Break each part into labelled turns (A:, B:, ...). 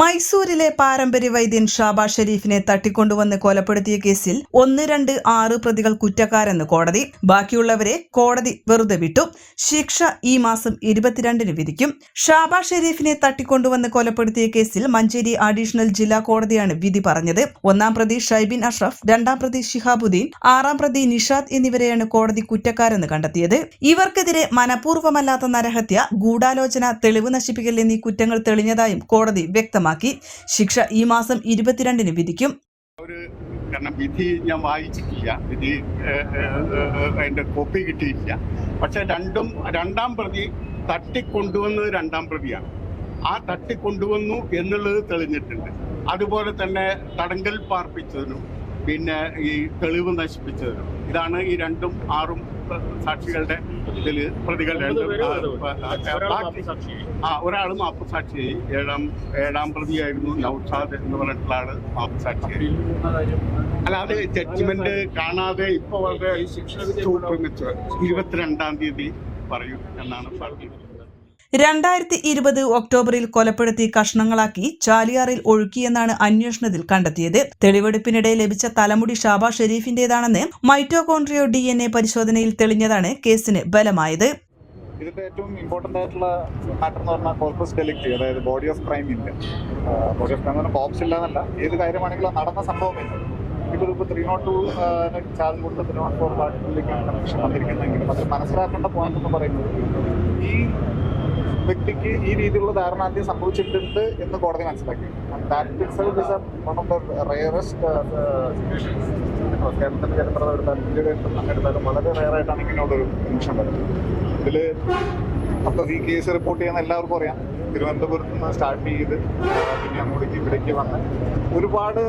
A: മൈസൂരിലെ പാരമ്പര്യ വൈദ്യൻ ഷാബാ ഷെരീഫിനെ തട്ടിക്കൊണ്ടുവന്ന് കൊലപ്പെടുത്തിയ കേസിൽ ഒന്ന് രണ്ട് ആറ് പ്രതികൾ കുറ്റക്കാരെന്ന് കോടതി. ബാക്കിയുള്ളവരെ കോടതി വെറുതെ വിട്ടു. ശിക്ഷ ഈ മാസം ഇരുപത്തിരണ്ടിന് വിധിക്കും. ഷാബാ ഷെരീഫിനെ തട്ടിക്കൊണ്ടുവന്ന് കൊലപ്പെടുത്തിയ കേസിൽ മഞ്ചേരി അഡീഷണൽ ജില്ലാ കോടതിയാണ് വിധി പറഞ്ഞത്. ഒന്നാം പ്രതി ഷൈബിൻ അഷ്റഫ് രണ്ടാം പ്രതി ഷിഹാബുദ്ദീൻ ആറാം പ്രതി നിഷാദ് എന്നിവരെയാണ് കോടതി കുറ്റക്കാരെന്ന് കണ്ടെത്തിയത്. ഇവർക്കെതിരെ മനഃപൂർവമല്ലാത്ത നരഹത്യ ഗൂഢാലോചന തെളിവ് നശിപ്പിക്കൽ എന്നീ കുറ്റങ്ങൾ തെളിഞ്ഞതായും കോടതി വ്യക്തമാക്കി. ശിക്ഷ ഈ മാസം ഇരുപത്തിരണ്ടിന് വിധിക്കും.
B: കാരണം വിധി ഞാൻ വായിച്ചിട്ടില്ല. വിധി അതിന്റെ കോപ്പി കിട്ടിയിട്ടില്ല. പക്ഷെ രണ്ടും രണ്ടാം പ്രതി തട്ടിക്കൊണ്ടുവന്നത് രണ്ടാം പ്രതിയാണ്. ആ തട്ടിക്കൊണ്ടുവന്നു എന്നുള്ളത് തെളിഞ്ഞിട്ടുണ്ട്. അതുപോലെ തന്നെ തടങ്കൽ പാർപ്പിച്ചതിനും പിന്നെ ഈ തെളിവ് നശിപ്പിച്ചതിനും. ഇതാണ് ഈ രണ്ടും ആറും സാക്ഷികളുടെ ഇതിൽ പ്രതികൾ രണ്ടും ആ, ഒരാൾ മാപ്പ് സാക്ഷിയായി. ഏഴാം ഏഴാം പ്രതിയായിരുന്നു നൌഷാദ് എന്ന് പറഞ്ഞിട്ടുള്ള ആൾ മാപ്പ് സാക്ഷിയായി. അല്ലാതെ ജഡ്ജ്മെന്റ് കാണാതെ ഇപ്പൊ വളരെ ഇരുപത്തിരണ്ടാം തീയതി പറയും എന്നാണ് പറഞ്ഞത്
A: രണ്ടായിരത്തി ഇരുപത് ഒക്ടോബറിൽ കൊലപ്പെടുത്തി കഷ്ണങ്ങളാക്കി ചാലിയാറിൽ ഒഴുക്കിയെന്നാണ് അന്വേഷണത്തിൽ കണ്ടെത്തിയത്. തെളിവെടുപ്പിനിടെ ലഭിച്ച തലമുടി ഷാബ ഷെരീഫിന്റേതാണെന്ന് മൈറ്റോകോൺട്രിയോ ഡി എൻ എ പരിശോധനയിൽ തെളിഞ്ഞതാണ് കേസിന് ബലമായത്.
C: ഇതിന്റെ ഏറ്റവും ഇമ്പോർട്ടന്റ് ആയിട്ടുള്ള മാറ്റർ എന്ന് പറഞ്ഞാൽ കോർപ്പസ് ഡെലിക്ട് അതായത് ബോഡി ഓഫ് ക്രൈമിന്റെ ബോഡി ഓഫ് ക്രൈം എന്ന് കോപ്സ് ഇല്ല എന്നല്ല ഏത് കാര്യമാണെങ്കിലും നടന്ന സംഭവമില്ല. ഇപ്പോൾ ഇപ്പോൾ ത്രീ നോട്ട് ടു ചാർജ് കൊടുത്ത ത്രീ നോട്ട് ഫോർ പാർട്ടിലേക്കാണ് കണക്ഷൻ വന്നിരിക്കുന്നതെങ്കിലും അത് മനസ്സിലാക്കേണ്ട പോയിന്റ് എന്ന് പറയുന്നത് ഈ വ്യക്തിക്ക് ഈ രീതിയിലുള്ള ധാരണ ആദ്യം സംഭവിച്ചിട്ടുണ്ട് എന്ന് കോടതി മനസ്സിലാക്കി. That itself is one of the rarest കേരളത്തിന്റെ ചരിത്രം എടുത്താലും ഇന്ത്യയുടെ ചരിത്രം എടുത്താലും വളരെ റയറായിട്ടാണ് ഇങ്ങനെയുള്ളൊരു നിമിഷം വരുന്നത്. ഇതിൽ അപ്പോൾ ഈ കേസ് റിപ്പോർട്ട് ചെയ്യുന്ന എല്ലാവർക്കും അറിയാം. തിരുവനന്തപുരത്ത് നിന്ന് സ്റ്റാർട്ട് ചെയ്ത് പിന്നെ അങ്ങോട്ടേക്ക് ഇവിടേക്ക് വന്ന് ഒരുപാട്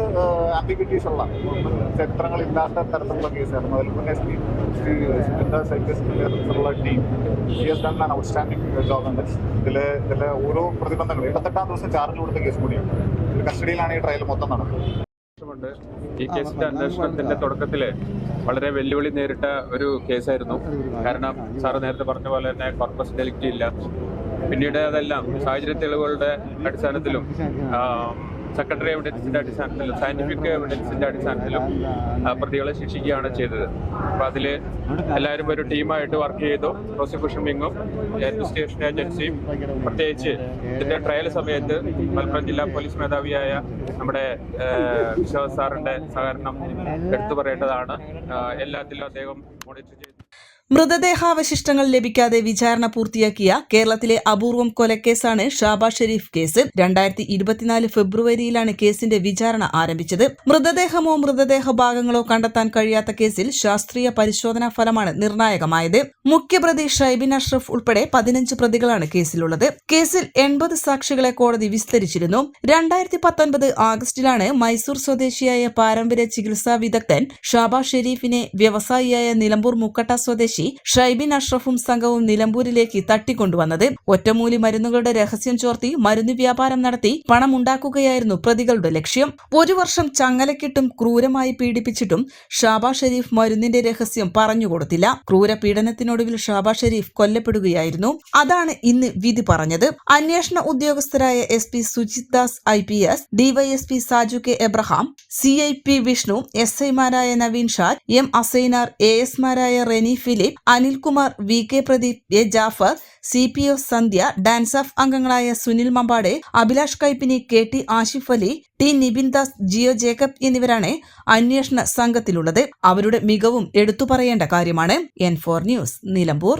C: ആംബിഗ്യൂട്ടീസ് ഉള്ള ചരിത്രങ്ങളില്ലാത്ത തരത്തിലുള്ള കേസായിരുന്നു അതിൽ പിന്നെ ശ്രീ ശ്രീ സുജിത സൈക്കസിലുള്ള ടീം ഈ എസ് ആണ് ഔട്ട്സ്റ്റാൻഡിംഗ് ജോബ് ഉണ്ട് ഇതിൽ ഇതിലെ ഓരോ പ്രതിബന്ധങ്ങൾ എഴുപത്തെട്ടാം ദിവസം ചാർജ് കൊടുത്ത കേസ് കൂടിയാണ്. കസ്റ്റഡിയിലാണ് ഈ ട്രയൽ മൊത്തം നടക്കുന്നത്
D: ഈ കേസിന്റെ അന്വേഷണത്തിന്റെ തുടക്കത്തിൽ വളരെ വെല്ലുവിളി നേരിട്ട ഒരു കേസായിരുന്നു കാരണം സാറ് നേരത്തെ പറഞ്ഞ പോലെ തന്നെ കോർപ്പസ് ഡെലിക്റ്റ് ഇല്ല. പിന്നീട് അതെല്ലാം സാഹചര്യ തെളിവുകളുടെ അടിസ്ഥാനത്തിലും സെക്രട്ടറി എവിഡൻസിന്റെ അടിസ്ഥാനത്തിലും സയന്റിഫിക് എവിഡൻസിന്റെ അടിസ്ഥാനത്തിലും പ്രതികളെ ശിക്ഷിക്കുകയാണ് ചെയ്തത്. അപ്പൊ അതിൽ എല്ലാവരും ഒരു ടീമായിട്ട് വർക്ക് ചെയ്തു. പ്രോസിക്യൂഷൻ വിങ്ങും ഇൻവെസ്റ്റിഗേഷൻ ഏജൻസിയും പ്രത്യേകിച്ച് ഇതിന്റെ ട്രയൽ സമയത്ത് മലപ്പുറം ജില്ലാ പോലീസ് മേധാവിയായ നമ്മുടെ വിശ്വാസ് സാറിന്റെ സഹകരണം എടുത്തു പറയേണ്ടതാണ്. എല്ലാത്തിലും അദ്ദേഹം മോണിറ്റർ ചെയ്തു.
A: മൃതദേഹാവശിഷ്ടങ്ങൾ ലഭിക്കാതെ വിചാരണ പൂർത്തിയാക്കിയ കേരളത്തിലെ അപൂർവം കൊലക്കേസാണ് ഷാബാ ഷെരീഫ് കേസ്. രണ്ടായിരത്തി ഇരുപത്തിനാല് ഫെബ്രുവരിയിലാണ് കേസിന്റെ വിചാരണ ആരംഭിച്ചത്. മൃതദേഹമോ മൃതദേഹ ഭാഗങ്ങളോ കണ്ടെത്താൻ കഴിയാത്ത കേസിൽ ശാസ്ത്രീയ പരിശോധനാ ഫലമാണ് നിർണായകമായത്. മുഖ്യപ്രതി ഷൈബിൻ അഷ്റഫ് ഉൾപ്പെടെ പതിനഞ്ച് പ്രതികളാണ് കേസിലുള്ളത്. കേസിൽ എൺപത് സാക്ഷികളെ കോടതി വിസ്തരിച്ചിരുന്നു. രണ്ടായിരത്തി പത്തൊൻപത് ആഗസ്റ്റിലാണ് മൈസൂർ സ്വദേശിയായ പാരമ്പര്യ ചികിത്സാ വിദഗ്ധൻ ഷാബാ ഷെരീഫിനെ വ്യവസായിയായ നിലമ്പൂർ മുക്കട്ട സ്വദേശി ഷൈബിൻ അഷ്റഫും സംഘവും നിലമ്പൂരിലേക്ക് തട്ടിക്കൊണ്ടുവന്നത്. ഒറ്റമൂലി മരുന്നുകളുടെ രഹസ്യം ചോർത്തി മരുന്ന് വ്യാപാരം നടത്തി പണമുണ്ടാക്കുകയായിരുന്നു പ്രതികളുടെ ലക്ഷ്യം. ഒരു വർഷം ചങ്ങലക്കിട്ടും ക്രൂരമായി പീഡിപ്പിച്ചിട്ടും ഷാബാ ഷെരീഫ് മരുന്നിന്റെ രഹസ്യം പറഞ്ഞുകൊടുത്തില്ല ക്രൂര പീഡനത്തിനൊടുവിൽ ഷാബാ ഷെരീഫ് കൊല്ലപ്പെടുകയായിരുന്നു. അതാണ് ഇന്ന് വിധി പറഞ്ഞത്. അന്വേഷണ ഉദ്യോഗസ്ഥരായ S P Sujith Das I P S DYSP Saju K Abraham C I P Vishnu S ഐമാരായ Naveen Shaj M Asainar A എസ്മാരായ Reni Philip Anilkumar V K Pradeep A Jafar C P O Sandhya DANSAF അംഗങ്ങളായ Sunil മമ്പാടെ Abhilash Kaippini K T Ashif Ali T Nibin Das Jio Jacob എന്നിവരാണ് അന്വേഷണ സംഘത്തിലുള്ളത്. അവരുടെ മികവും എടുത്തു പറയേണ്ട കാര്യമാണ്. N four news Nilambur.